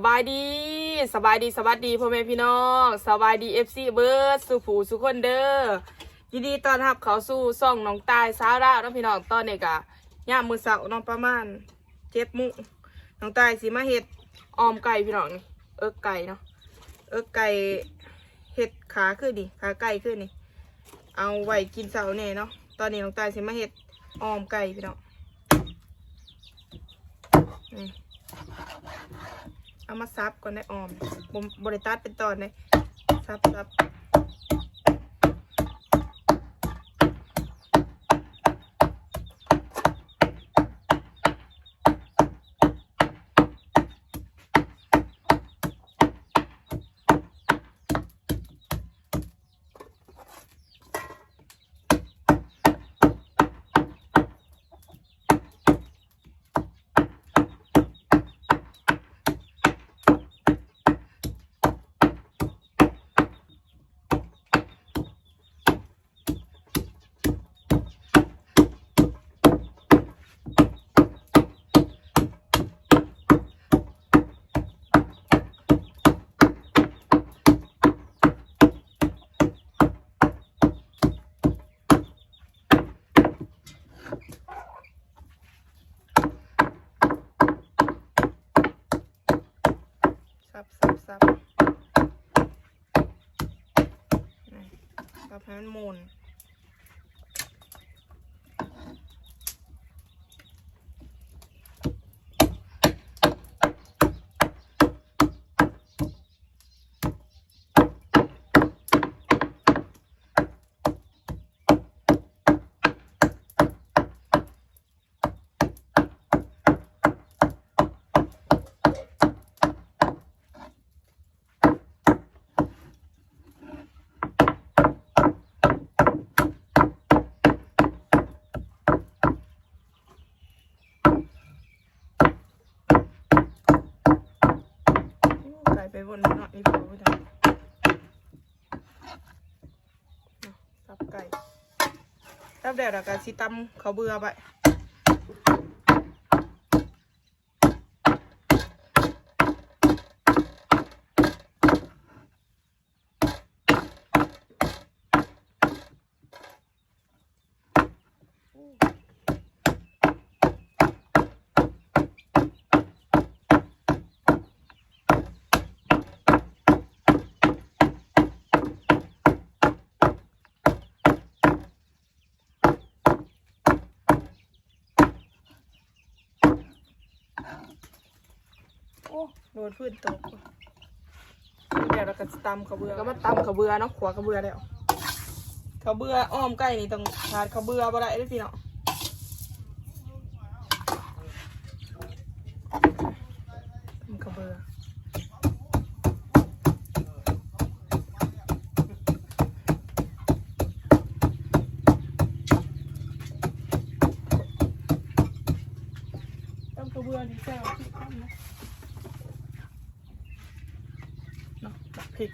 สบายดีสบายดีสวัสดีพ่อแม่พี่น้องสบายดีเอฟซีเบิร์ดสุผูสุคนเด้อยินดีต้อนรับเขาสู่ซ่องน้องตายสาระน้องพี่น้องตอนนี้กะย่ามมือเสาร์น้องประมาณเจ็ดมุน้องตายสิมาเห็ดออมไก่พี่น้องนี่เอิกไก่เนาะเอิกไก่เห็ดขาขึ้นดิขาไก่ขึ้นนี่ เอาไว้กินเสาร์เน่เนาะตอนนี้น้องตายสิมาเห็ดออมไก่พี่น้องนี่ เอามาซับก่อนได้ออมบ่บริตัดเป็นตอนเลยซับซับ ซับซับให้มันหมุนอู้ไก่ไปบนหน่อยอีกพอไม่ได้เอาซับไก่ ซับแดดแล้วก็สิตำเขาวเบื่อไป โอ้โด นพื้นตกเดี๋ยวเราก็จะตำข้าวเบื่อก็มาตำข้าวเบื่อเนาะขวข้าวเบื่อแล้วข้าวเบื่ออ้อมไก่นี่ต้องขาดข้าวเบื่อบ่ได้เด้อพี่เนาะตำข้าวเบื่อตำข้าวเบื่อดีแซ่บที่ตำนะเนาะตักพริก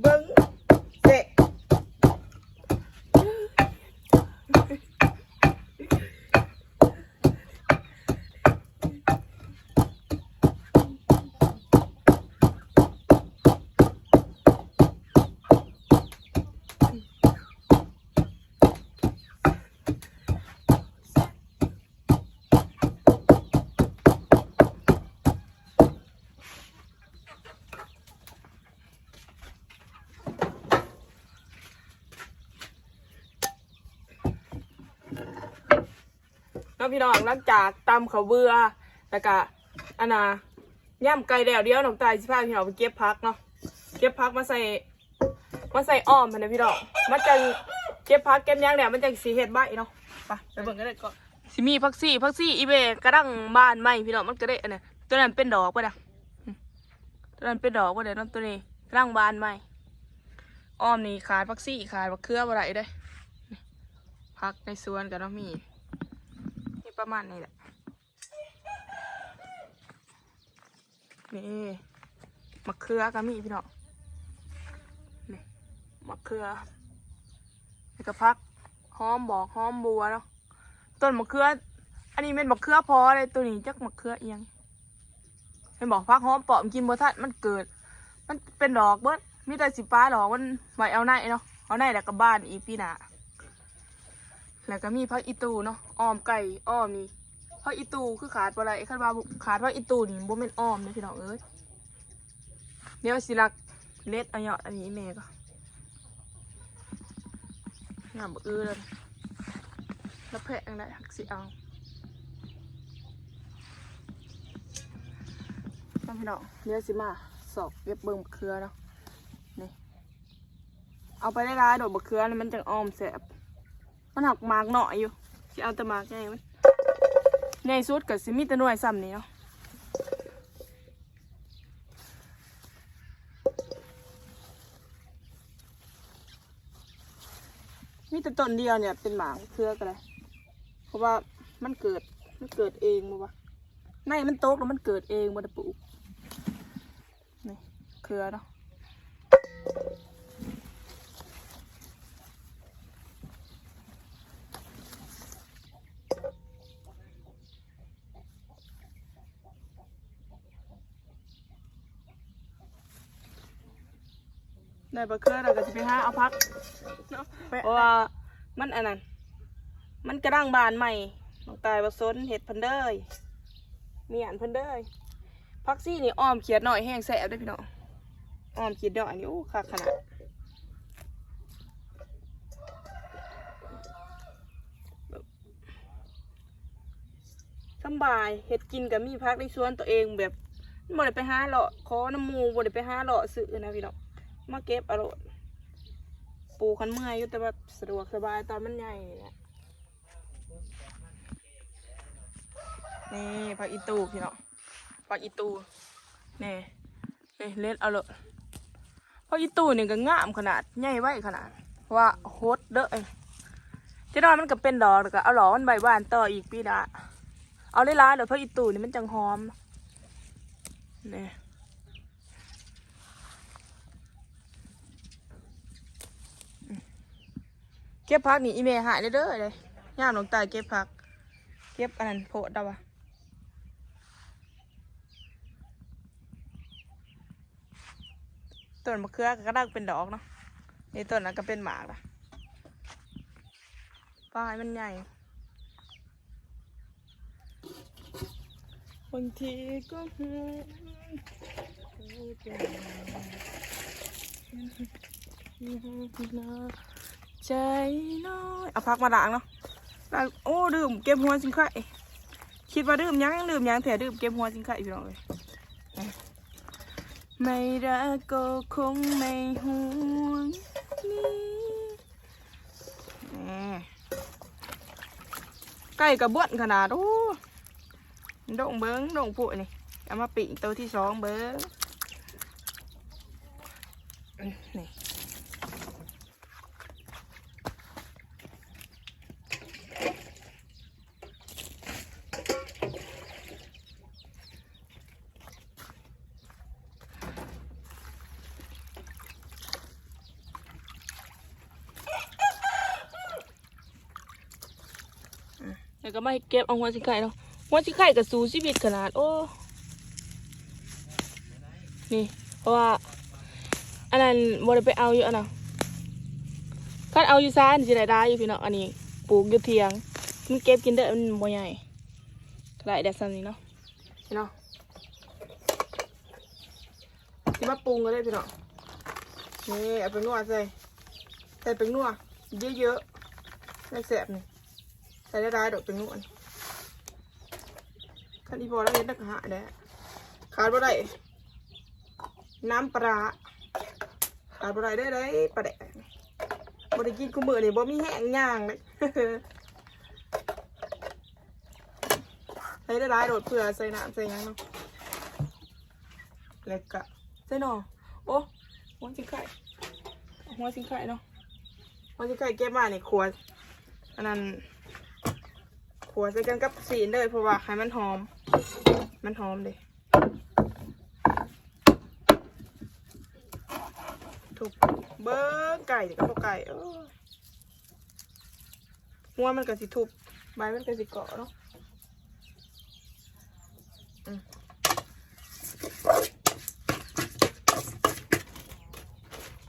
เบิ้งเสะ พี่น้องหลังจากตำข้าวเบื่อแล้วก็อันน่ะย่ำไก่แดดเดียวน้องตายสิพาพี่น้องไปเก็บพักเนาะเก็บพักมาใส่มาใส่อ้อมพันนะพี่น้องมันจะเก็บพักเก็บย่างแดดมันจะสีเห็ดใบเนาะไปไปเบิ่งกันเลยก่อนสิมีพักซี่พักซี่อีเบกระดังบ้านใหม่พี่น้องมันก็ได้อันนี้ตัวนั้นเป็นดอกป่ะนะอืมตัวนั้นเป็นดอกป่ะเดี๋ยน้องตัวนี้กระดังบ้านใหม่อ้อมนี่ขาดพักซี่ขาดพักเครืออะไรได้พักในสวนกันเนาะมี ประมาณนี้แหละ นี่มะเขือก็มีพี่น้องนี่มะเขือนี่ก็พักหอมบอกหอมบัวเนาะต้นมะเขือ อันนี้เป็นมะเขือพอเลยตัวนี้จักมะเขือเอียงเป็นบอกพักหอมปอมกินบัวทัดมันเกิด มันเป็นดอกเบิดมีแต่สิป้าดอกมันไว้เอาในเนาะเอาในแล้วก็บ้านอีกปีหน้า แล้วก็มีพักอีตูเนาะอ้อมไก่อ้อมนี่พราะอีตูคือขาดบ่ไรคันว่าขาดพราะอีตูนี่บ่แม่นอ้อมเลยพี่น้องเอ้ยเดี๋ยวสิลักเล็ดอาเหยาะอันนี้แม่ก็งามบ่อื้อเลยแล้วแพะจังไดหักสิเอาน้องพี่น้องเดี๋ยวสิมาสอบเก็บเบิ่งบักเขือเนาะนี่เอาไปได้ร้ายๆดอกบักเขือนี่มันจังอ้อมแสบ มันหักหมากหน่อยอยู่สิเอาแต่มากใหญ่มันในสุดก็สิมีแต่หน่วยซ้ำนี่เนาะมีแต่ต้นเดียวเนี่ยเป็นหมากเครือกันเลยเพราะว่ามันเกิดมันเกิดเองมั้วะในมันโตกแล้วมันเกิดเองมันปลูกนี่เครือเนาะ ในบะเครือเราก็จะไปหาเอาพักเนาะเพราะว่ามันอันนั้น มันกระด้างบานใหม่ลงตายผสนเห็ดพันเดยมีอันพันเดยพักซี่นี่อ้อมเขียดหน่อยแห้งแสบได้พี่น้องอ้อมเขียดหน่อยนี่โอ้คักขนาดสบายเห็ดกินกับมีพักในสวนตัวเองแบบบ่ได้ไปหาเลาะขอน้ำมูบ่ได้ไปหาเลาะซื้อนะพี่น้อง มาเก็บอาโลดปูคันเมื่อยอยู่แต่ว่าสะดวกสบายตอนมันใหญ่นี่แหละนี่ผักอีตูพี่เน้องผักอีตูนี่นี่เล็ดเอาโลดผักอีตูนี่ก็งามขนาดใหญ่ไว้ขนาดว่าโฮดเด้อเอ้ยเจะนอนมันก็เป็นดอกแล้วก็เอาหลอมันใบบานต่ออีกปีละเอาได้ร้ายเดี๋ยวผักอีตูนี่มันจังหอมนี่ เก็บผักนี่อีเมหายเลยเด้อเลยย่ามหลวงตาเก็บผัก เก็บอันนั้นโพดเอาวะต้นมะเขือก็ดักเป็นดอกเนาะนี่ต้นนั้นก็เป็นหมากละปลายมันใหญ่บางทีก็หู ใจน้อยเอาพักมาด่างเนาะด่างโอ้ดื่มเก็บหัวสิงไข่คิดว่าดื่มยังดื่มยังแต่ดื่มเก็บหัวสิงไข่พี่น้องเลยไม่รักก็คงไม่ห่วงนี่แหม่ไก่กระบวนขนาดโอ้ดงเบิ้งดงปุ๋ยนี่เอามาปิ่งตัวที่สองเบิ้งนี่ แล้วก็มาเก็บเอาหัวสิไข่เนาะหัวสิไข่กับสูชีวิตขนาด โอ้ นี่ เพราะว่า อันนั้นบ่ได้ไปเอาอยู่อันน่ะคันเอาอยู่ซ่านสิได้ได้อยู่พี่น้องอันนี้ปลูกอยู่เทียง มันเก็บกินได้มันบ่ใหญ่ก็ได้แต่ซ้ำนี้เนาะพี่น้องสิมาปรุงกันเลยพี่น้องนี่เอาไปนวดใส่ใส่ไปนวดเยอะๆได้แสบนี่ ใส่ได้ได้ดอกเป็นนวลคันอีพอแล้วเห็นนักหาแด้ขาดบ่ได้น้ำปลาขาดบ่ได้ได้ได้ปลาแดกบ่ได้กินกูมือนี่บ่มีแห้งย่างเลยใส่ได้หลายโดดเพื่อใส่น้ำใส่ยังเนาะแล้วก็ใส่หนอโอ้หัวสิงไข่หัวสิงไข่เนาะหัวสิงไข่เก็บมานี่ขวอันนั้น ขวใส่กันกับสีนเลยเพราะว่าให้มันหอม มันหอมเด้ถูกเบิ้งไก่กับพวกไก่เออหัวมันก็สิทุบใบมันก็สิเกาะเนาะ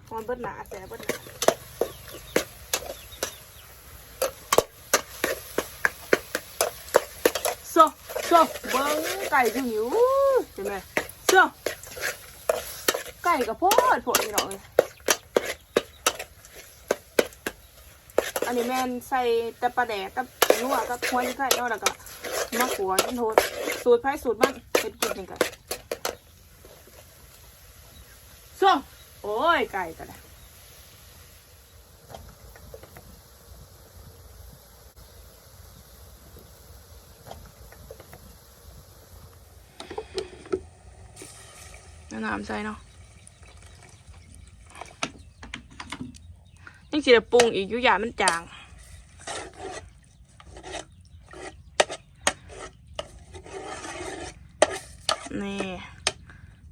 หอมเบิดหนาแสบเบิดหนาโซ่โซ่เบิ้งไก่จะหิวเห็นไหมโซ่ไก่กับโพดโพดนี่หน่อยอันนี้แม่นใส่ต่ปลาแดกกับนัวกับหัวยไข่เนาแล้วก็มะขวกินโทษสูตรไผ่สูตรมันเป็นกินยังไงโซ่โอ้ยไก่กันน น้ำใส่เนาะยังสิได้ปรุงอีกอยู่อย่ามันจางนี่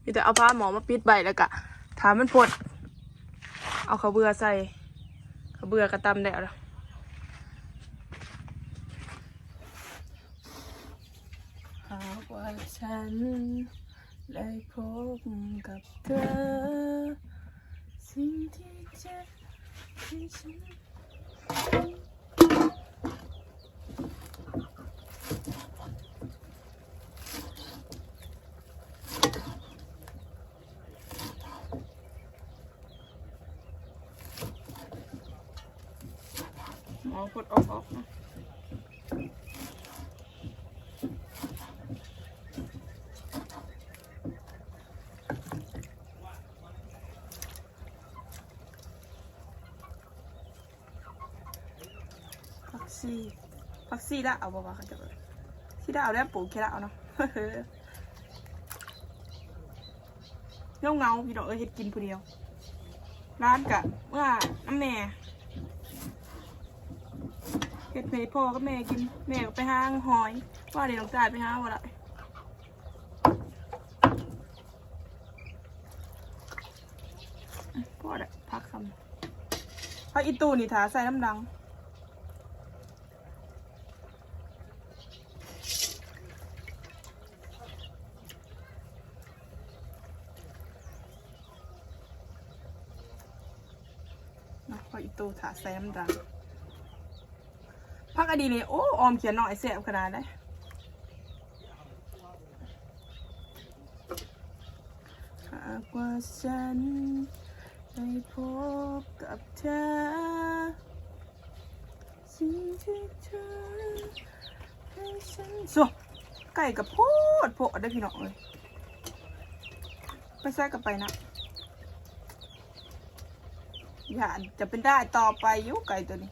มีแต่เอาผ้าหมอมาปิดใบแล้วกะถามมันพด เอาขาเบื่อใส่ขาเบื่อกระตำแล้วล่ะหากว่าฉัน ได้พบกับเธอ สิ่งที่เจะให้ฉันหมอพดออกออกนะผักซีผัก ซีละเอาบ่วะเขาจะเอาซีละเอาแล้วปูแค่ละเอาเนาะเงาเงาพี่น้องเอ้ยเฮ็ดกินผู้เดียว ร้านกะเมื่อน้ำแม่เฮ็ดเพยพ่อกับแม่กินแม่ก็ไปห้างหอย ว่าเดี๋ยวต้องจ่ายไปห้าวันละพ่อได้พักคำพักอีตูนี่ถาใส่น้ำดัง นะพออี ตูถาแซมดังพักอดีนี่โอ้ออมเขียนหน่อยเสียบขนาดได้หากว่าฉันได้พบกับเธอสิ่งที่เธอให้ฉันส่ไก่กับโพดโพดได้พี่น้องเลยไปแทรกกันไปนะ ย่าจะเป็นได้ต่อไปยุไก่ตัวนี้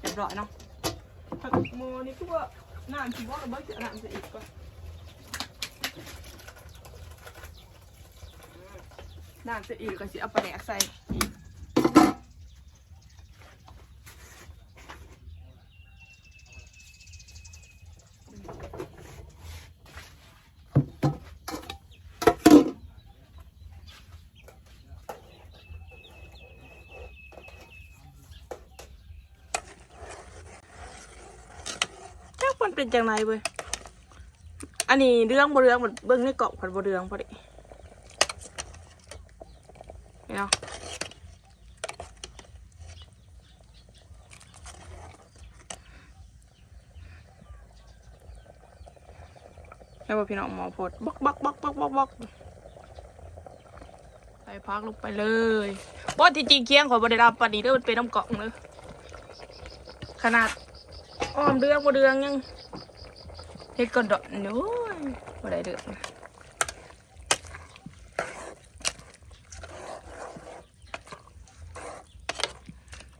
เรียบร้อยเนาะผักโมนี่คือว่าน้ำสีว่าเราเบิ้งจะน้ำจะอีกก่อนน้ำจะอีกก็สิเอาปลาแดกใส่อีก จังไรเว้ย อันนี้เรื่องบเรื่องมันเบิ้องในเกาะผัดบเรื่องพอดีเนาะแล้วพี่น้องหมอพดบักบักบักบักบักบักใส่พักลงไปเลยบ่ที่จริงเคียงขอยบ่ได้รับปานนี้เด้อมันเป็นน้ำเกาะเลยขนาดอ้อมเดืองบเดืองยัง เฮ็ดก่อนดอกนู้ยบ่ได้เดือ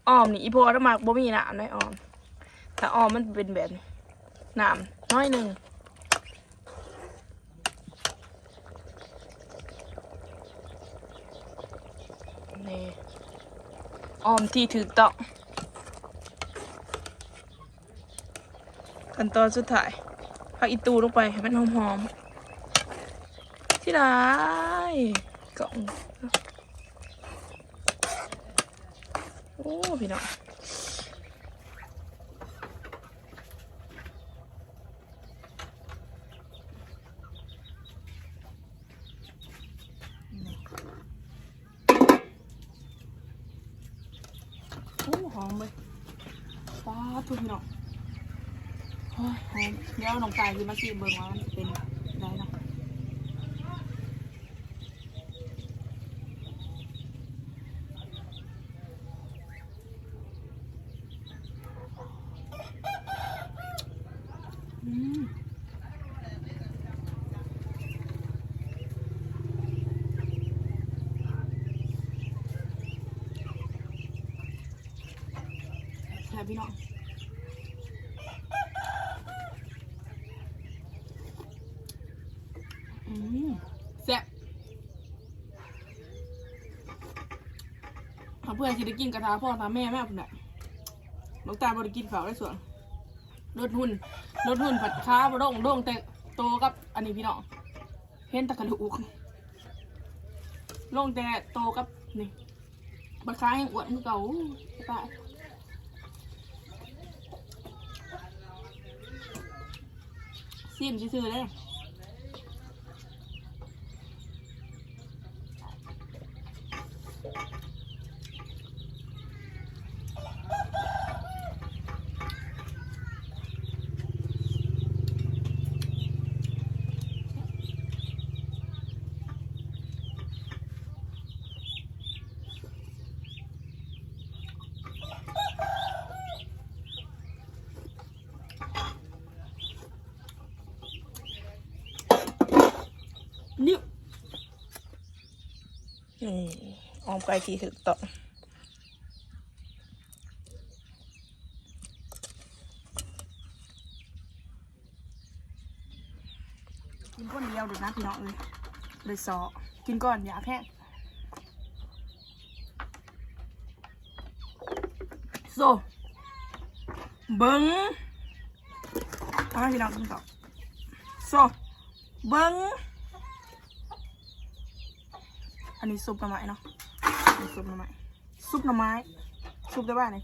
ออมนี่อีพอถ้ามากบ่มีน้ำได้อ้ออมถ้าออมมันเป็นแบบนี้น้ำน้อยหนึ่งนี่ออมที่ถือต้องขั้นตอนสุดท้าย พักอีตูลงไปให้มันหอมๆที่ไหนกล่องโอ้พี่น้องโอ้หอมเลยว้าทุกพี่น้อง เดี๋ยวน้องกายคือมาซีเบิ่งว่ามันเป็นได้เนาะอืมแค่บพี่น้องอืมแซ่บถ้าเพื่อน สิได้กินกระทาพ่อทาแม่แม่ผมเนี่ยน้องตาบริกินข้าวได้ส่วนลดหุ่นลดหุ่นผัดค้าบโด่งโด่งแต่โตกับอันนี้พี่น้องเห็นตะกระดูกลงแต่โตกับนี่บัดค้ายังอ้วนคือเก่าตายซิมซื่อๆเลย นิ้ว นี่ออมไก่ที่ถึกต้อกินก้อนเดียวดูนะพี่น้องเลยเลยซอกินก่อนอยากแห้งโซเบิ้งเอาให้พี่น้องกินต่อโซเบิ้ง อันนี้ซุปหน่อไม้เนาะอันนี้ซุปหน่อไม้ซุปหน่อไม้ซุปได้บ้างไหน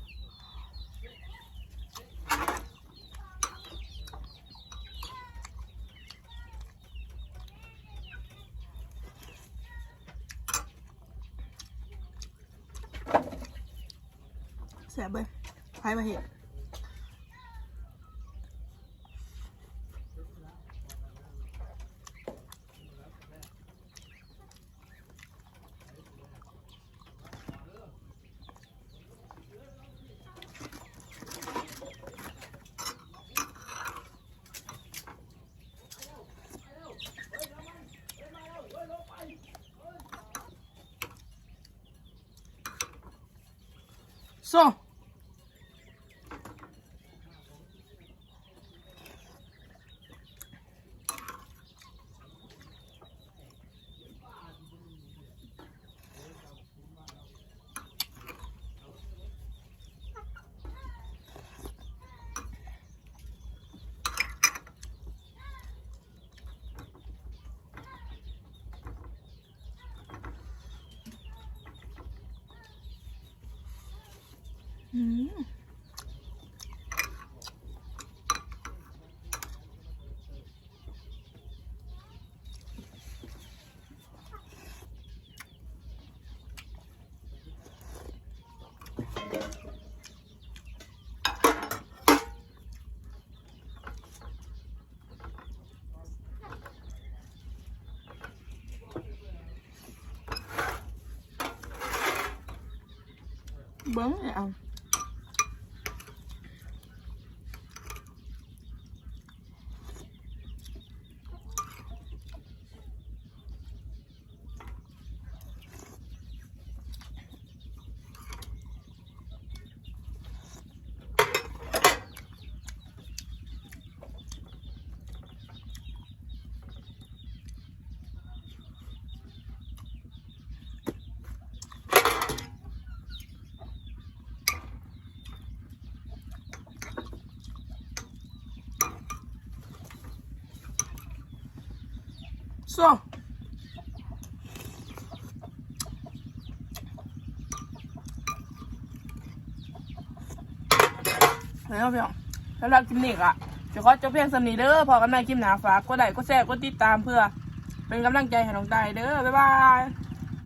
แสบเบ้ยไผ่มาเห็ด โซ่อืม เบิ้ง เนี่ยเอาส่วแล้วพี่น้องสำหรับคลิปนี้อะจะขอจบเพียงสำนีเด้อพอกันในคลิปหนาฝากกดไลค์กดแชร์กดติดตามเพื่อ เป็นกำลังใจให้น้องตายเด้อ บ๊ายบาย